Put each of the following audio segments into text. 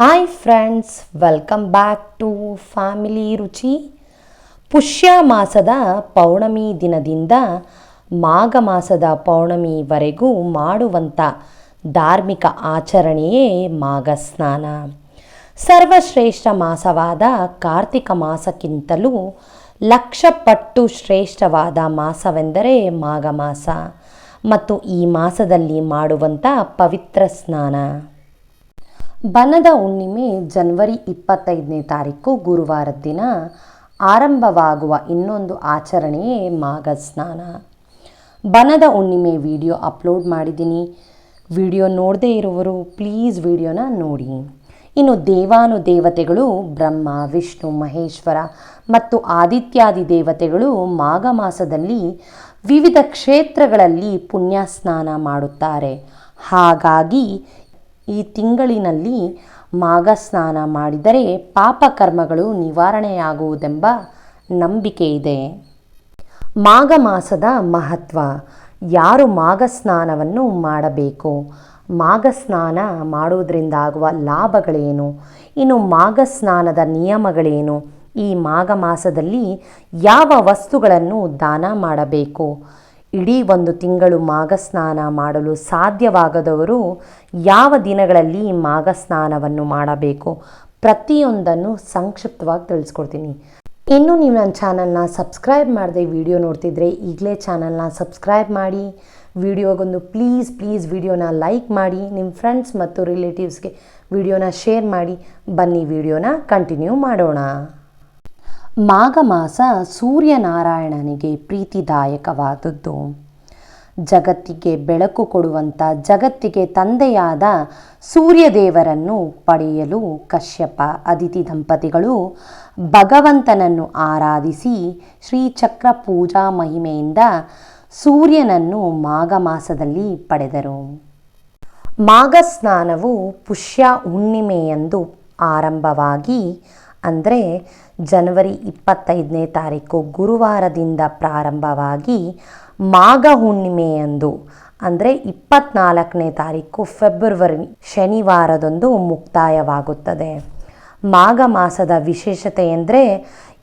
Hi friends welcome back to family ರುಚಿ ಪುಷ್ಯ ಮಾಸದ ಪೌರ್ಣಮಿ ದಿನದಿಂದ ಮಾಘ ಮಾಸದ ಪೌರ್ಣಮಿವರೆಗೂ ಮಾಡುವಂಥ ಧಾರ್ಮಿಕ ಆಚರಣೆಯೇ ಮಾಘ ಸ್ನಾನ ಸರ್ವಶ್ರೇಷ್ಠ ಮಾಸವಾದ ಕಾರ್ತಿಕ ಮಾಸಕ್ಕಿಂತಲೂ ಲಕ್ಷ ಪಟ್ಟು ಶ್ರೇಷ್ಠವಾದ ಮಾಸವೆಂದರೆ ಮಾಘ ಮಾಸ ಮತ್ತು ಈ ಮಾಸದಲ್ಲಿ ಮಾಡುವಂಥ ಪವಿತ್ರ ಸ್ನಾನ ಬನದ ಹುಣ್ಣಿಮೆ ಜನವರಿ ಇಪ್ಪತ್ತೈದನೇ ತಾರೀಕು ಗುರುವಾರದ ದಿನ ಆರಂಭವಾಗುವ ಇನ್ನೊಂದು ಆಚರಣೆಯೇ ಮಾಘ ಸ್ನಾನ. ಬನದ ಹುಣ್ಣಿಮೆ ವಿಡಿಯೋ ಅಪ್ಲೋಡ್ ಮಾಡಿದ್ದೀನಿ. ವಿಡಿಯೋ ನೋಡದೇ ಇರುವವರು ಪ್ಲೀಸ್ ವಿಡಿಯೋನ ನೋಡಿ. ಇನ್ನು ದೇವಾನು ದೇವತೆಗಳು ಬ್ರಹ್ಮ, ವಿಷ್ಣು, ಮಹೇಶ್ವರ ಮತ್ತು ಆದಿತ್ಯಾದಿ ದೇವತೆಗಳು ಮಾಘ ಮಾಸದಲ್ಲಿ ವಿವಿಧ ಕ್ಷೇತ್ರಗಳಲ್ಲಿ ಪುಣ್ಯ ಸ್ನಾನ ಮಾಡುತ್ತಾರೆ. ಹಾಗಾಗಿ ಈ ತಿಂಗಳಿನಲ್ಲಿ ಮಾಘ ಸ್ನಾನ ಮಾಡಿದರೆ ಪಾಪಕರ್ಮಗಳು ನಿವಾರಣೆಯಾಗುವುದೆಂಬ ನಂಬಿಕೆ ಇದೆ. ಮಾಘ ಮಾಸದ ಮಹತ್ವ, ಯಾರು ಮಾಘ ಸ್ನಾನವನ್ನು ಮಾಡಬೇಕು? ಮಾಘ ಸ್ನಾನ ಮಾಡುವುದರಿಂದ ಆಗುವ ಲಾಭಗಳೇನು? ಇನ್ನು ಮಾಘ ಸ್ನಾನದ ನಿಯಮಗಳೇನು? ಈ ಮಾಘ ಮಾಸದಲ್ಲಿ ಯಾವ ವಸ್ತುಗಳನ್ನು ದಾನ ಮಾಡಬೇಕು? ಇಡೀ ಒಂದು ತಿಂಗಳು ಮಾಘಸ್ನಾನ ಮಾಡಲು ಸಾಧ್ಯವಾಗದವರು ಯಾವ ದಿನಗಳಲ್ಲಿ ಮಾಘ ಸ್ನಾನವನ್ನು ಮಾಡಬೇಕು? ಪ್ರತಿಯೊಂದನ್ನು ಸಂಕ್ಷಿಪ್ತವಾಗಿ ತಿಳಿಸ್ಕೊಡ್ತೀನಿ. ಇನ್ನು ನೀವು ನನ್ನ ಚಾನಲ್ನ ಸಬ್ಸ್ಕ್ರೈಬ್ ಮಾಡದೆ ವಿಡಿಯೋ ನೋಡ್ತಿದ್ರೆ ಈಗಲೇ ಚಾನಲ್ನ ಸಬ್ಸ್ಕ್ರೈಬ್ ಮಾಡಿ, ವಿಡಿಯೋಗೊಂದು ಪ್ಲೀಸ್ ಪ್ಲೀಸ್ ವಿಡಿಯೋನ ಲೈಕ್ ಮಾಡಿ, ನಿಮ್ಮ ಫ್ರೆಂಡ್ಸ್ ಮತ್ತು ರಿಲೇಟಿವ್ಸ್ಗೆ ವಿಡಿಯೋನ ಶೇರ್ ಮಾಡಿ, ಬನ್ನಿ ವಿಡಿಯೋನ ಕಂಟಿನ್ಯೂ ಮಾಡೋಣ. ಮಾಘ ಮಾಸ ಸೂರ್ಯನಾರಾಯಣನಿಗೆ ಪ್ರೀತಿದಾಯಕವಾದದ್ದು. ಜಗತ್ತಿಗೆ ಬೆಳಕು ಕೊಡುವಂಥ ಜಗತ್ತಿಗೆ ತಂದೆಯಾದ ಸೂರ್ಯದೇವರನ್ನು ಪಡೆಯಲು ಕಶ್ಯಪ, ಅದಿತಿ ದಂಪತಿಗಳು ಭಗವಂತನನ್ನು ಆರಾಧಿಸಿ ಶ್ರೀಚಕ್ರ ಪೂಜಾ ಮಹಿಮೆಯಿಂದ ಸೂರ್ಯನನ್ನು ಮಾಘ ಮಾಸದಲ್ಲಿ ಪಡೆದರು. ಮಾಘ ಸ್ನಾನವು ಪುಷ್ಯ ಹುಣ್ಣಿಮೆಯಂದು ಆರಂಭವಾಗಿ, ಅಂದರೆ ಜನವರಿ ಇಪ್ಪತ್ತೈದನೇ ತಾರೀಕು ಗುರುವಾರದಿಂದ ಪ್ರಾರಂಭವಾಗಿ ಮಾಘ ಹುಣ್ಣಿಮೆಯಂದು ಅಂದರೆ ಇಪ್ಪತ್ನಾಲ್ಕನೇ ತಾರೀಕು ಫೆಬ್ರವರಿ ಶನಿವಾರದಂದು ಮುಕ್ತಾಯವಾಗುತ್ತದೆ. ಮಾಘ ಮಾಸದ ವಿಶೇಷತೆ ಎಂದರೆ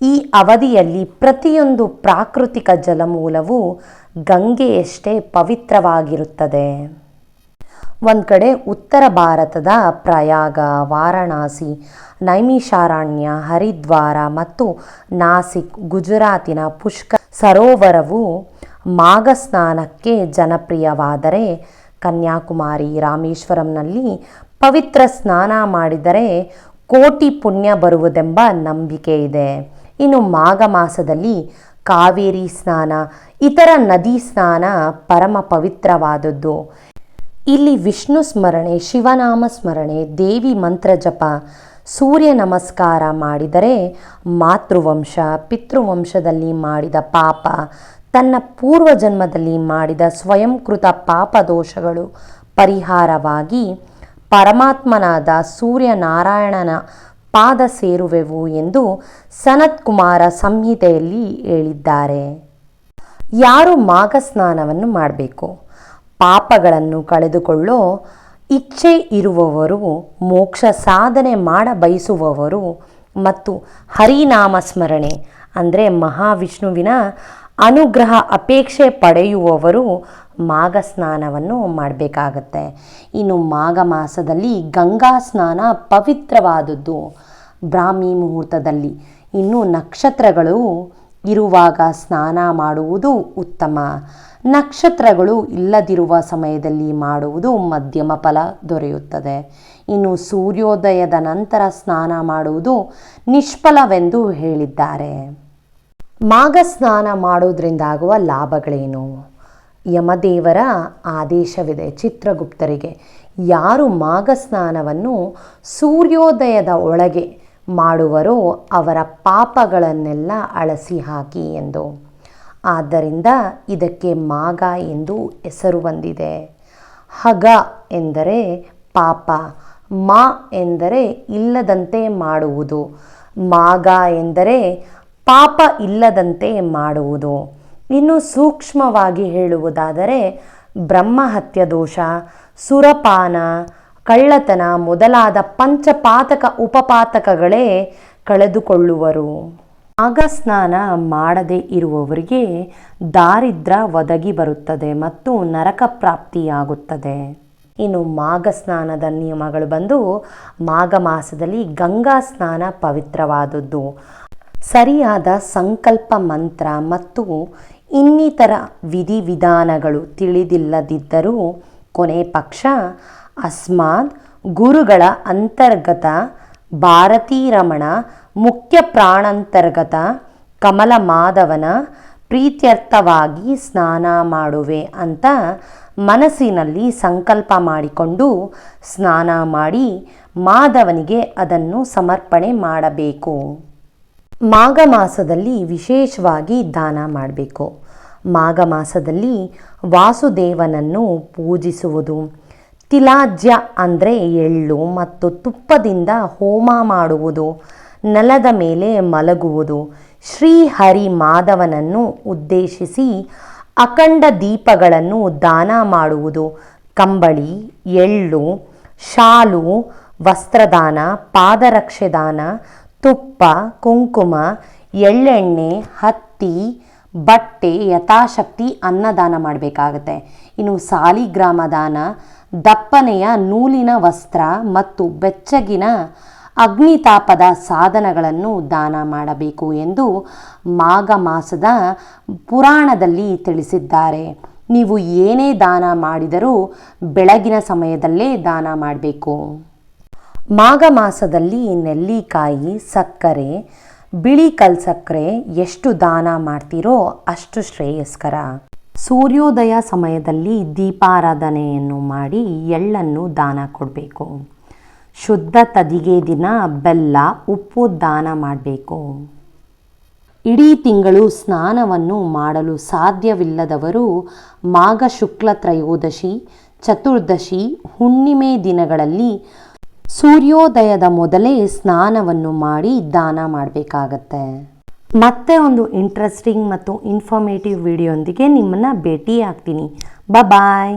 ಈ ಅವಧಿಯಲ್ಲಿ ಪ್ರತಿಯೊಂದು ಪ್ರಾಕೃತಿಕ ಜಲಮೂಲವು ಗಂಗೆಯಷ್ಟೇ ಪವಿತ್ರವಾಗಿರುತ್ತದೆ. ಒಂದು ಕಡೆ ಉತ್ತರ ಭಾರತದ ಪ್ರಯಾಗ, ವಾರಣಾಸಿ, ನೈಮಿಷಾರಣ್ಯ, ಹರಿದ್ವಾರ ಮತ್ತು ನಾಸಿಕ್ ಗುಜರಾತಿನ ಪುಷ್ಕ ಸರೋವರವು ಮಾಘ ಸ್ನಾನಕ್ಕೆ ಜನಪ್ರಿಯವಾದರೆ ಕನ್ಯಾಕುಮಾರಿ ರಾಮೇಶ್ವರಂನಲ್ಲಿ ಪವಿತ್ರ ಸ್ನಾನ ಮಾಡಿದರೆ ಕೋಟಿ ಪುಣ್ಯ ಬರುವುದೆಂಬ ನಂಬಿಕೆ ಇದೆ. ಇನ್ನು ಮಾಘ ಮಾಸದಲ್ಲಿ ಕಾವೇರಿ ಸ್ನಾನ, ಇತರ ನದಿ ಸ್ನಾನ ಪರಮ ಪವಿತ್ರವಾದದ್ದು. ಇಲ್ಲಿ ವಿಷ್ಣು ಸ್ಮರಣೆ, ಶಿವನಾಮ ಸ್ಮರಣೆ, ದೇವಿ ಮಂತ್ರ ಜಪ, ಸೂರ್ಯ ನಮಸ್ಕಾರ ಮಾಡಿದರೆ ಮಾತೃವಂಶ, ಪಿತೃವಂಶದಲ್ಲಿ ಮಾಡಿದ ಪಾಪ, ತನ್ನ ಪೂರ್ವ ಜನ್ಮದಲ್ಲಿ ಮಾಡಿದ ಸ್ವಯಂಕೃತ ಪಾಪ ದೋಷಗಳು ಪರಿಹಾರವಾಗಿ ಪರಮಾತ್ಮನಾದ ಸೂರ್ಯನಾರಾಯಣನ ಪಾದ ಸೇರುವೆವು ಎಂದು ಸನತ್ ಕುಮಾರ ಸಂಹಿತೆಯಲ್ಲಿ ಹೇಳಿದ್ದಾರೆ. ಯಾರು ಮಾಘ ಸ್ನಾನವನ್ನು ಮಾಡಬೇಕು? ಪಾಪಗಳನ್ನು ಕಳೆದುಕೊಳ್ಳೋ ಇಚ್ಛೆ ಇರುವವರು, ಮೋಕ್ಷ ಸಾಧನೆ ಮಾಡ ಬಯಸುವವರು ಮತ್ತು ಹರಿನಾಮ ಸ್ಮರಣೆ ಅಂದರೆ ಮಹಾವಿಷ್ಣುವಿನ ಅನುಗ್ರಹ ಅಪೇಕ್ಷೆ ಪಡೆಯುವವರು ಮಾಘ ಸ್ನಾನವನ್ನು ಮಾಡಬೇಕಾಗತ್ತೆ. ಇನ್ನು ಮಾಘ ಮಾಸದಲ್ಲಿ ಗಂಗಾ ಸ್ನಾನ ಪವಿತ್ರವಾದದ್ದು ಬ್ರಾಹ್ಮಿ ಮುಹೂರ್ತದಲ್ಲಿ. ಇನ್ನು ನಕ್ಷತ್ರಗಳು ಇರುವಾಗ ಸ್ನಾನ ಮಾಡುವುದು ಉತ್ತಮ. ನಕ್ಷತ್ರಗಳು ಇಲ್ಲದಿರುವ ಸಮಯದಲ್ಲಿ ಮಾಡುವುದು ಮಧ್ಯಮ ಫಲ ದೊರೆಯುತ್ತದೆ. ಇನ್ನು ಸೂರ್ಯೋದಯದ ನಂತರ ಸ್ನಾನ ಮಾಡುವುದು ನಿಷ್ಫಲವೆಂದು ಹೇಳಿದ್ದಾರೆ. ಮಾಘ ಸ್ನಾನ ಮಾಡುವುದರಿಂದ ಆಗುವ ಲಾಭಗಳೇನು? ಯಮದೇವರ ಆದೇಶವಿದೆ ಚಿತ್ರಗುಪ್ತರಿಗೆ. ಯಾರು ಮಾಘ ಸ್ನಾನವನ್ನು ಸೂರ್ಯೋದಯದ ಒಳಗೆ ಮಾಡುವರೋ ಅವರ ಪಾಪಗಳನ್ನೆಲ್ಲ ಅಳಸಿ ಹಾಕಿ ಎಂದು. ಆದ್ದರಿಂದ ಇದಕ್ಕೆ ಮಾಗ ಎಂದು ಹೆಸರು ಬಂದಿದೆ. ಹಗ ಎಂದರೆ ಪಾಪ, ಮಾ ಎಂದರೆ ಇಲ್ಲದಂತೆ ಮಾಡುವುದು, ಮಾಗ ಎಂದರೆ ಪಾಪ ಇಲ್ಲದಂತೆ ಮಾಡುವುದು. ಇನ್ನು ಸೂಕ್ಷ್ಮವಾಗಿ ಹೇಳುವುದಾದರೆ ಬ್ರಹ್ಮಹತ್ಯ ದೋಷ, ಸುರಪಾನ ಕಳ್ಳತನ ಮೊದಲಾದ ಪಂಚಪಾತಕ ಉಪಪಾತಕಗಳೇ ಕಳೆದುಕೊಳ್ಳುವರು. ಆಗಸ್ನಾನ ಸ್ನಾನ ಮಾಡದೇ ಇರುವವರಿಗೆ ದಾರಿದ್ರ ಒದಗಿ ಬರುತ್ತದೆ ಮತ್ತು ನರಕ ಪ್ರಾಪ್ತಿಯಾಗುತ್ತದೆ. ಇನ್ನು ಮಾಘ ಸ್ನಾನದ ನಿಯಮಗಳು ಬಂದು ಮಾಘ ಮಾಸದಲ್ಲಿ ಗಂಗಾ ಸ್ನಾನ ಪವಿತ್ರವಾದದ್ದು. ಸರಿಯಾದ ಸಂಕಲ್ಪ ಮಂತ್ರ ಮತ್ತು ಇನ್ನಿತರ ವಿಧಿವಿಧಾನಗಳು ತಿಳಿದಿಲ್ಲದಿದ್ದರೂ ಕೊನೆ ಪಕ್ಷ ಅಸ್ಮಾದ್ ಗುರುಗಳ ಅಂತರ್ಗತ ಭಾರತೀ ರಮಣ ಮುಖ್ಯ ಪ್ರಾಣಾಂತರ್ಗತ ಕಮಲ ಮಾಧವನ ಪ್ರೀತ್ಯರ್ಥವಾಗಿ ಸ್ನಾನ ಮಾಡುವೆ ಅಂತ ಮನಸ್ಸಿನಲ್ಲಿ ಸಂಕಲ್ಪ ಮಾಡಿಕೊಂಡು ಸ್ನಾನ ಮಾಡಿ ಮಾಧವನಿಗೆ ಅದನ್ನು ಸಮರ್ಪಣೆ ಮಾಡಬೇಕು. ಮಾಘ ಮಾಸದಲ್ಲಿ ವಿಶೇಷವಾಗಿ ದಾನ ಮಾಡಬೇಕು. ಮಾಘ ಮಾಸದಲ್ಲಿ ವಾಸುದೇವನನ್ನು ಪೂಜಿಸುವುದು. ತಿಲಾಜ್ಯ ಅಂದರೆ ಎಳ್ಳು ಮತ್ತು ತುಪ್ಪದಿಂದ ಹೋಮ ಮಾಡುವುದು, ನೆಲದ ಮೇಲೆ ಮಲಗುವುದು. ಶ್ರೀಹರಿ ಮಾಧವನನ್ನು ಉದ್ದೇಶಿಸಿ ಅಖಂಡ ದೀಪಗಳನ್ನು ದಾನ ಮಾಡುವುದು. ಕಂಬಳಿ, ಎಳ್ಳು, ಶಾಲು, ವಸ್ತ್ರದಾನ, ಪಾದರಕ್ಷೆದಾನ, ತುಪ್ಪ, ಕುಂಕುಮ, ಎಳ್ಳೆಣ್ಣೆ, ಹತ್ತಿ, ಬಟ್ಟೆ, ಯಥಾಶಕ್ತಿ ಅನ್ನದಾನ ಮಾಡಬೇಕಾಗತ್ತೆ. ಇನ್ನು ಸಾಲಿಗ್ರಾಮ ದಾನ ದಪ್ಪನೆಯ ನೂಲಿನ ವಸ್ತ್ರ ಮತ್ತು ಬೆಚ್ಚಗಿನ ಅಗ್ನಿತಾಪದ ಸಾಧನಗಳನ್ನು ದಾನ ಮಾಡಬೇಕು ಎಂದು ಮಾಘ ಮಾಸದ ಪುರಾಣದಲ್ಲಿ ತಿಳಿಸಿದ್ದಾರೆ. ನೀವು ಏನೇ ದಾನ ಮಾಡಿದರೂ ಬೆಳಗಿನ ಸಮಯದಲ್ಲೇ ದಾನ ಮಾಡಬೇಕು. ಮಾಘ ಮಾಸದಲ್ಲಿ ನೆಲ್ಲಿಕಾಯಿ, ಸಕ್ಕರೆ, ಬಿಳಿ ಕಲ್ಸಕ್ಕರೆ ಎಷ್ಟು ದಾನ ಮಾಡ್ತೀರೋ ಅಷ್ಟು ಶ್ರೇಯಸ್ಕರ. ಸೂರ್ಯೋದಯ ಸಮಯದಲ್ಲಿ ದೀಪಾರಾಧನೆಯನ್ನು ಮಾಡಿ ಎಳ್ಳನ್ನು ದಾನ ಕೊಡಬೇಕು. ಶುದ್ಧ ತದಿಗೆ ದಿನ ಬೆಲ್ಲ, ಉಪ್ಪು ದಾನ ಮಾಡಬೇಕು. ಇಡೀ ತಿಂಗಳು ಸ್ನಾನವನ್ನು ಮಾಡಲು ಸಾಧ್ಯವಿಲ್ಲದವರು ಮಾಘ ಶುಕ್ಲ ತ್ರಯೋದಶಿ, ಚತುರ್ದಶಿ, ಹುಣ್ಣಿಮೆ ದಿನಗಳಲ್ಲಿ ಸೂರ್ಯೋದಯದ ಮೊದಲೇ ಸ್ನಾನವನ್ನು ಮಾಡಿ ದಾನ ಮಾಡಬೇಕಾಗತ್ತೆ. ಮತ್ತೆ ಒಂದು ಇಂಟ್ರೆಸ್ಟಿಂಗ್ ಮತ್ತು ಇನ್ಫಾರ್ಮೇಟಿವ್ ವಿಡಿಯೋಂದಿಗೆ ನಿಮ್ಮನ್ನು ಭೇಟಿ ಆಗ್ತೀನಿ ಬಾಯ್